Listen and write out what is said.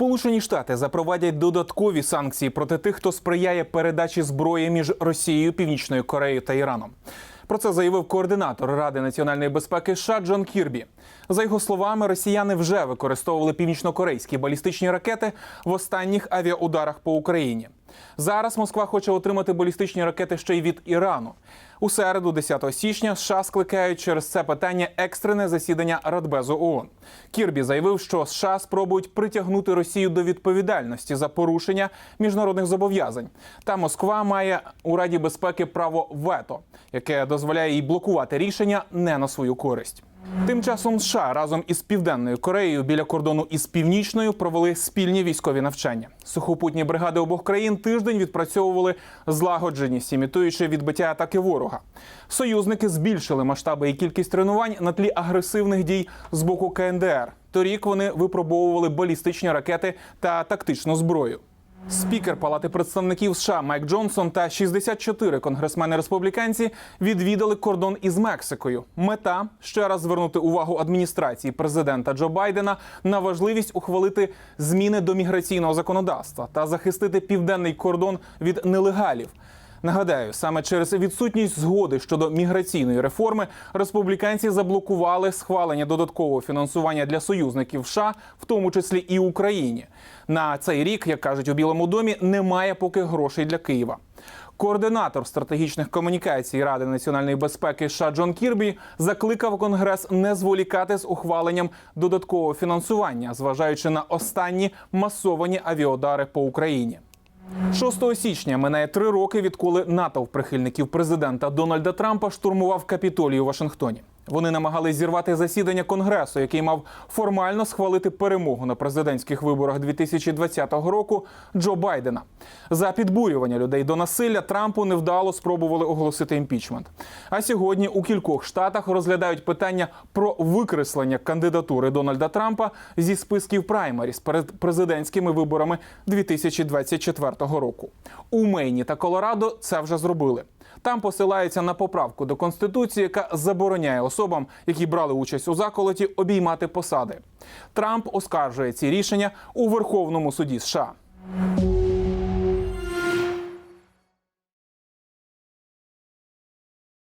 Сполучені Штати запровадять додаткові санкції проти тих, хто сприяє передачі зброї між Росією, Північною Кореєю та Іраном. Про це заявив координатор Ради національної безпеки США Джон Кірбі. За його словами, росіяни вже використовували північнокорейські балістичні ракети в останніх авіаударах по Україні. Зараз Москва хоче отримати балістичні ракети ще й від Ірану. У середу, 10 січня, США скликають через це питання екстрене засідання Радбезу ООН. Кірбі заявив, що США спробують притягнути Росію до відповідальності за порушення міжнародних зобов'язань. Та Москва має у Раді безпеки право вето, яке дозволяє їй блокувати рішення не на свою користь. Тим часом США разом із південною Кореєю біля кордону із північною провели спільні військові навчання. Сухопутні бригади обох країн тиждень відпрацьовували злагодженість, імітуючи відбиття атаки ворога. Союзники збільшили масштаби і кількість тренувань на тлі агресивних дій з боку КНДР. Торік вони випробовували балістичні ракети та тактичну зброю. Спікер Палати представників США Майк Джонсон та 64 конгресмени республіканці відвідали кордон із Мексикою. Мета ще раз звернути увагу адміністрації президента Джо Байдена на важливість ухвалити зміни до міграційного законодавства та захистити південний кордон від нелегалів. Нагадаю, саме через відсутність згоди щодо міграційної реформи республіканці заблокували схвалення додаткового фінансування для союзників США, в тому числі і Україні. На цей рік, як кажуть у Білому домі, немає поки грошей для Києва. Координатор стратегічних комунікацій Ради національної безпеки США Джон Кірбі закликав Конгрес не зволікати з ухваленням додаткового фінансування, зважаючи на останні масовані авіаудари по Україні. 6 січня минає три роки, відколи натовп прихильників президента Дональда Трампа штурмував капітолій у Вашингтоні. Вони намагались зірвати засідання конгресу, який мав формально схвалити перемогу на президентських виборах 2020 року Джо Байдена. За підбурювання людей до насилля Трампу невдало спробували оголосити імпічмент. А сьогодні у кількох штатах розглядають питання про викреслення кандидатури Дональда Трампа зі списків праймаріс перед президентськими виборами 2024 року. У Мейні та Колорадо це вже зробили. Там посилається на поправку до конституції, яка забороняє особам, які брали участь у заколоті, обіймати посади. Трамп оскаржує ці рішення у Верховному суді США.